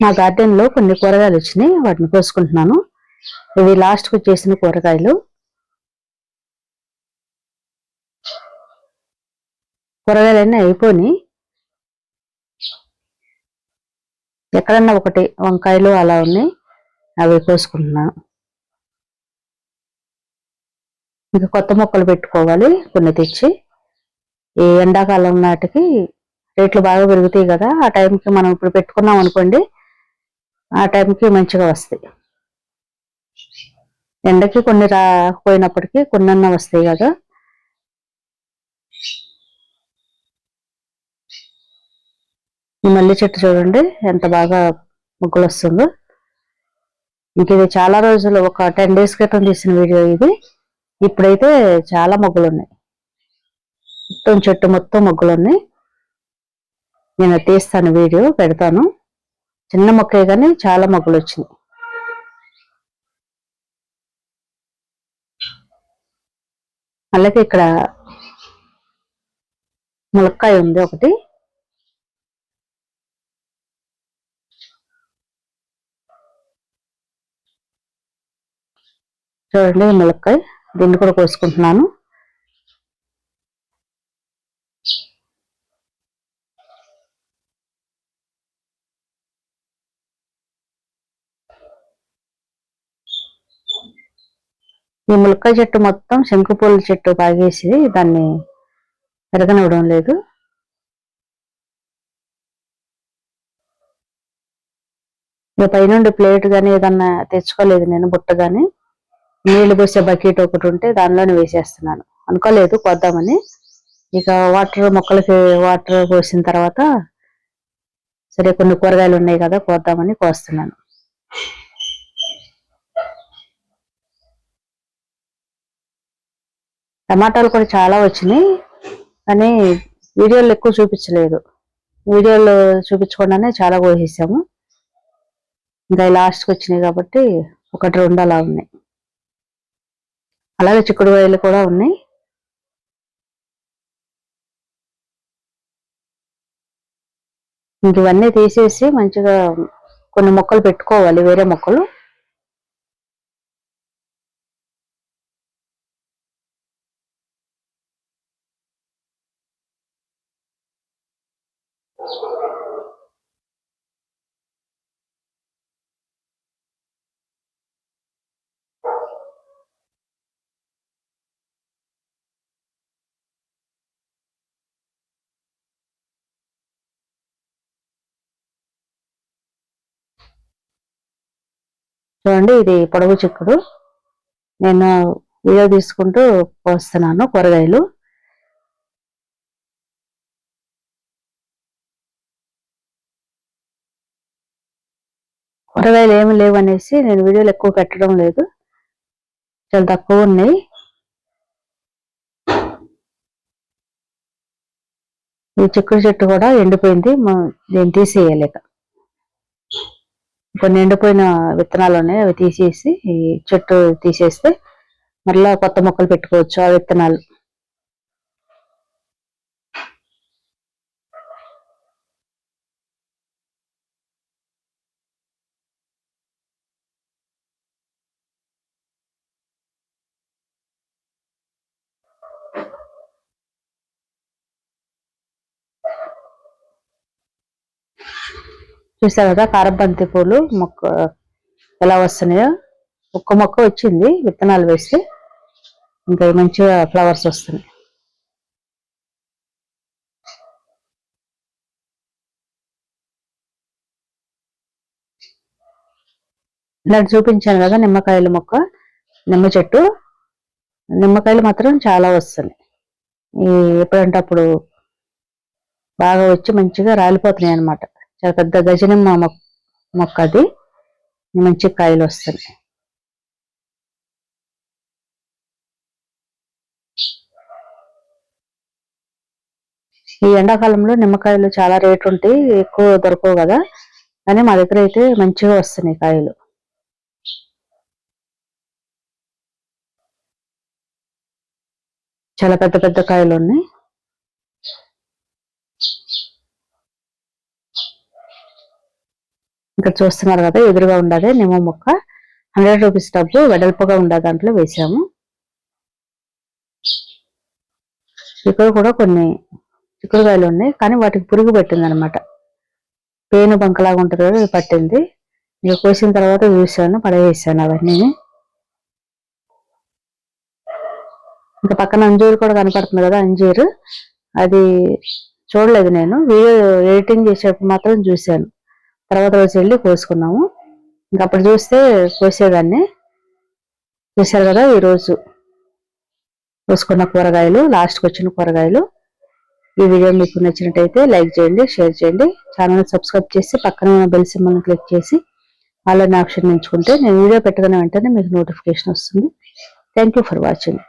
మా గార్డెన్లో కొన్ని కూరగాయలు వచ్చినాయి వాటిని కోసుకుంటున్నాను. ఇవి లాస్ట్కు చేసిన కూరగాయలు. కూరగాయలన్నీ అయిపోయి ఎక్కడన్నా ఒకటి వంకాయలు అలా ఉన్నాయి అవి కోసుకుంటున్నాను. ఇంకా కొత్త మొక్కలు పెట్టుకోవాలి కొన్ని తెచ్చి. ఈ ఎండాకాలం నాటికి రేట్లు బాగా పెరుగుతాయి కదా ఆ టైంకి మనం ఇప్పుడు పెట్టుకున్నాం అనుకోండి ఆ టైంకి మంచిగా వస్తాయి. ఎండకి కొన్ని రాకపోయినప్పటికీ కొన్నన్న వస్తాయి కదా. ఈ మల్లి చెట్టు చూడండి ఎంత బాగా ముగ్గులు వస్తుందో ఇంక ఇది చాలా రోజులు ఒక టెన్ డేస్ క్రితం తీసిన వీడియో ఇది. ఇప్పుడైతే చాలా మొగ్గులు ఉన్నాయి మొత్తం చెట్టు మొత్తం మొగ్గులు ఉన్నాయి నేను తీస్తాను వీడియో పెడతాను. చిన్న మొక్కే కానీ చాలా మొక్కలు వచ్చింది అలాగే ఇక్కడ ములక్కాయ ఉంది ఒకటి. చూడండి ములక్కాయ దీన్ని కూడా కోసుకుంటున్నాను. ఈ ములక్కాయ చెట్టు మొత్తం శంకుపూల చెట్టు పాగేసి దాన్ని పెరగనివ్వడం లేదు. ఇక పైనుండి ప్లేట్ కానీ ఏదన్నా తెచ్చుకోలేదు నేను బుట్ట కానీ నీళ్ళు పోసే బకెట్ ఒకటి ఉంటే దానిలోనే వేసేస్తున్నాను. అనుకోలేదు కొద్దామని. ఇక వాటర్ మొక్కలకి వాటర్ పోసిన తర్వాత సరే కొన్ని కూరగాయలు ఉన్నాయి కదా కోద్దామని కోస్తున్నాను. టమాటాలు కూడా చాలా వచ్చినాయి కానీ వీడియోలు ఎక్కువ చూపించలేదు. వీడియోలు చూపించకుండానే చాలా కోసేసాము. ఇంకా లాస్ట్కి వచ్చినాయి కాబట్టి ఒకటి రెండు అలా ఉన్నాయి. అలాగే చిక్కుడుకాయలు కూడా ఉన్నాయి. ఇంక ఇవన్నీ తీసేసి మంచిగా కొన్ని మొక్కలు పెట్టుకోవాలి వేరే మొక్కలు. చూడండి ఇది పొడవు చిక్కుడు. నేను వీడియో తీసుకుంటూ పోస్తున్నాను కూరగాయలు. కూరగాయలు ఏమి లేవు అనేసి నేను వీడియోలు ఎక్కువ పెట్టడం లేదు. చాలా తక్కువ ఉన్నాయి. ఈ చిక్కుడు చెట్టు కూడా ఎండిపోయింది. దీన్ని తీసేయలేక. కొన్ని ఎండిపోయిన విత్తనాలు ఉన్నాయి. అవి తీసేసి ఈ చెట్టు తీసేస్తే మళ్ళీ కొత్త మొక్కలు పెట్టుకోవచ్చు ఆ విత్తనాలు. చూసారు కదా కారబంతి పూలు మొక్క ఎలా వస్తున్నాయో. ఒక్క మొక్క వచ్చింది విత్తనాలు వేస్తే ఇంకా మంచిగా ఫ్లవర్స్ వస్తున్నాయి. నేను చూపించాను కదా నిమ్మకాయల మొక్క నిమ్మ చెట్టు. నిమ్మకాయలు మాత్రం చాలా వస్తున్నాయి. ఈ ఎప్పుడంటే అప్పుడు బాగా వచ్చి మంచిగా రాలిపోతున్నాయి అనమాట చాలా పెద్ద గజనిమ్మ మొక్క అది మంచి కాయలు వస్తాయి. ఈ ఎండాకాలంలో నిమ్మకాయలు చాలా రేటు ఉంటాయి ఎక్కువ దొరకవు కదా. కానీ మా దగ్గర అయితే మంచిగా వస్తున్నాయి కాయలు. చాలా పెద్ద పెద్ద కాయలు ఉన్నాయి. ఇక్కడ చూస్తున్నారు కదా ఎదురుగా ఉండదే నిమ్మ మొక్క. హండ్రెడ్ రూపీస్ డబ్బు వెడల్పుగా ఉండే దాంట్లో వేసాము. ఇక్కడ కూడా కొన్ని చిక్కుడుకాయలు ఉన్నాయి కానీ వాటికి పురుగు పెట్టింది అనమాట పేను బంకలాగా ఉంటుంది కదా పట్టింది. ఇక కోసిన తర్వాత చూసాను పడవేసాను అవన్నీ. ఇంకా పక్కన అంజూరు కూడా కనపడుతుంది కదా అంజీరు. అది చూడలేదు నేను. వీడియో ఎడిటింగ్ చేసేటప్పుడు మాత్రం చూశాను. తర్వాత రోజు వెళ్ళి కోసుకున్నాము. ఇంకా అప్పుడు చూస్తే కోసేదాన్ని. చూశారు కదా ఈరోజు కోసుకున్న కూరగాయలు లాస్ట్కి వచ్చిన కూరగాయలు. ఈ వీడియో మీకు నచ్చినట్టయితే లైక్ చేయండి షేర్ చేయండి. ఛానల్ సబ్స్క్రైబ్ చేసి పక్కన ఉన్న బెల్ సింబల్ని క్లిక్ చేసి ఆన్లైన్ ఆప్షన్ ఎంచుకుంటే నేను వీడియో పెట్టగానే వెంటనే మీకు నోటిఫికేషన్ వస్తుంది. Thank for watching